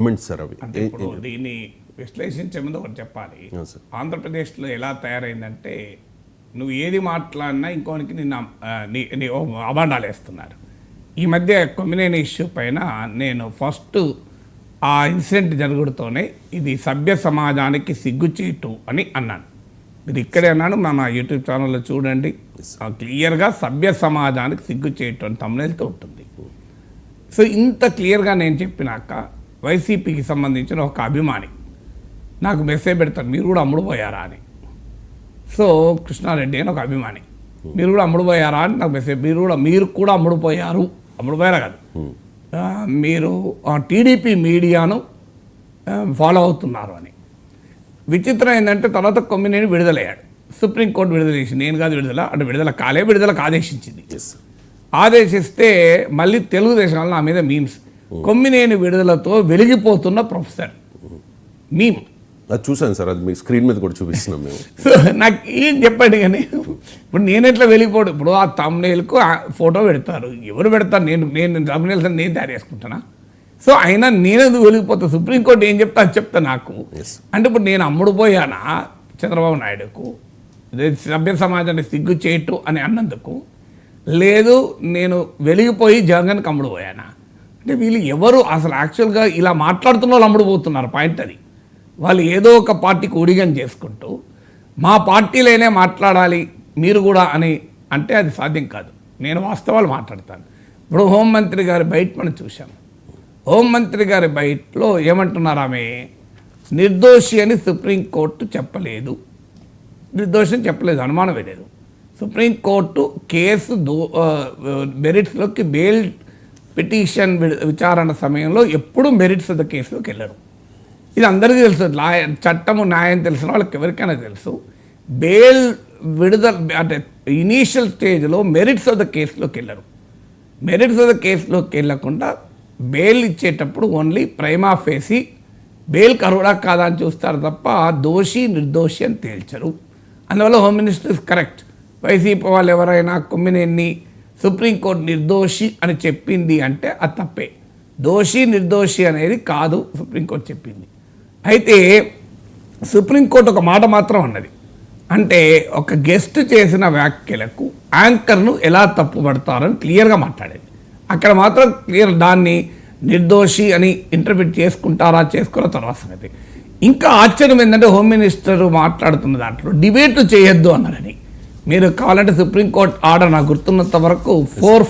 Comments sir అవి. అంటే ఇప్పుడు దీన్ని విశ్లేషించే ముందు ఒకటి చెప్పాలి. ఆంధ్రప్రదేశ్లో ఎలా తయారైందంటే నువ్వు ఏది మాట్లాడినా ఇంకోనికి నిన్న అబాండాలు వేస్తున్నారు. ఈ మధ్య కొమ్మినేని ఇష్యూ పైన నేను ఫస్ట్ ఆ ఇన్సిడెంట్ జరుగుడుతోనే ఇది సభ్య సమాజానికి సిగ్గుచీటు అని అన్నాను. మీరు ఇక్కడే అన్నాను మన యూట్యూబ్ ఛానల్లో చూడండి. క్లియర్గా సభ్య సమాజానికి సిగ్గుచేటు అని తమ్ములతో ఉంటుంది. సో ఇంత క్లియర్గా నేను చెప్పినాక వైసీపీకి సంబంధించిన ఒక అభిమాని. నాకు మెసేజ్ పెడతారు మీరు కూడా అమ్ముడుపోయారా అని. సో కృష్ణారెడ్డి అని ఒక అభిమాని. మీరు కూడా అమ్ముడుపోయారా అని నాకు మెసేజ్ మీరు కూడా మీరు కూడా అమ్ముడుపోయారు అమ్ముడుపోయారా కాదు. ఆ, మీరు టీడీపీ మీడియాను ఫాలో అవుతున్నారు అని. విచిత్రం ఏంటంటే తర్వాత కొమ్మినేని విడుదలయ్యాడు. సుప్రీంకోర్టు విడుదల చేసి నేను కాదు విడుదల అంటే విడుదల కాలే విడుదలకు ఆదేశించింది ఆదేశిస్తే మళ్ళీ తెలుగుదేశం వాళ్ళు నా మీద మీమ్స్. కొమ్మినేని విడుదలతో వెలిగిపోతున్న ప్రొఫెసర్. మీమ్. అది చూసాను సార్ అది మీ స్క్రీన్ మీద కూడా చూపిస్తున్నాం మేము. సో నాకు ఏం చెప్పండి కానీ ఇప్పుడు నేను ఎట్లా వెళ్ళిపోడు ఇప్పుడు ఆ తమ్నేల్కు ఫోటో పెడతారు. ఎవరు పెడతారు? నేను నేను తమ్నేల్స్ నేను తయారు చేసుకుంటానా? సో అయినా నేనేందుకు వెలిగిపోతా? సుప్రీంకోర్టు ఏం చెప్తా అది చెప్తా నాకు. అంటే ఇప్పుడు నేను అమ్ముడు పోయానా చంద్రబాబు నాయుడుకు? అదే సభ్య సమాజాన్ని సిగ్గు చేయటు అని అన్నందుకు? లేదు నేను వెలిగిపోయి జగన్కి అమ్ముడు పోయానా? అంటే వీళ్ళు ఎవరు అసలు యాక్చువల్గా ఇలా మాట్లాడుతున్న వాళ్ళు అమ్ముడు పోతున్నారు పాయింట్ అది. వాళ్ళు ఏదో ఒక పార్టీకి ఉడిగం చేసుకుంటూ మా పార్టీలోనే మాట్లాడాలి మీరు కూడా అని అంటే అది సాధ్యం కాదు. నేను వాస్తవాలు మాట్లాడతాను. ఇప్పుడు హోంమంత్రి గారి బయట మనం చూసాం హోంమంత్రి గారి బయటలో ఏమంటున్నారు ఆమె? నిర్దోషి అని సుప్రీంకోర్టు చెప్పలేదు. నిర్దోషి అని చెప్పలేదు అనుమానం లేదు. సుప్రీంకోర్టు కేసు దో మెరిట్స్లోకి బెయిల్ పిటిషన్ విచారణ సమయంలో ఎప్పుడూ మెరిట్స్ ఆఫ్ ద కేసులోకి వెళ్ళరు. ఇది అందరికీ తెలుసు. లాయ చట్టము న్యాయం తెలిసిన వాళ్ళకి ఎవరికైనా తెలుసు. బెయిల్ విడుదల అంటే ఇనీషియల్ స్టేజ్లో మెరిట్స్ ఆఫ్ ద కేసులోకి వెళ్ళరు. మెరిట్స్ ఆఫ్ ద కేసులోకి వెళ్ళకుండా బెయిల్ ఇచ్చేటప్పుడు ఓన్లీ ప్రైమా ఫేసి బెయిల్ కరుడా కాదా అని చూస్తారు తప్ప దోషి నిర్దోషి అని తేల్చరు. అందువల్ల home minister is correct. YCP వాళ్ళు ఎవరైనా కొమ్మినేని సుప్రీంకోర్టు నిర్దోషి అని చెప్పింది అంటే అది తప్పే. దోషి నిర్దోషి అనేది కాదు సుప్రీంకోర్టు చెప్పింది. అయితే సుప్రీంకోర్టు ఒక మాట మాత్రం అన్నది. అంటే ఒక గెస్ట్ చేసిన వ్యాఖ్యలకు యాంకర్ను ఎలా తప్పుపడతారని క్లియర్గా మాట్లాడేది. అక్కడ మాత్రం క్లియర్ దాన్ని నిర్దోషి అని ఇంటర్ప్రిట్ చేసుకుంటారా చేసుకున్న తర్వాత సంగతి. ఇంకా ఆశ్చర్యం ఏంటంటే హోమ్ మినిస్టర్ మాట్లాడుతున్న దాంట్లో డిబేట్లు చేయొద్దు అన్నారని. మీరు కావాలంటే సుప్రీంకోర్టు ఆర్డర్ నాకు గుర్తున్నంత వరకు ఫోర్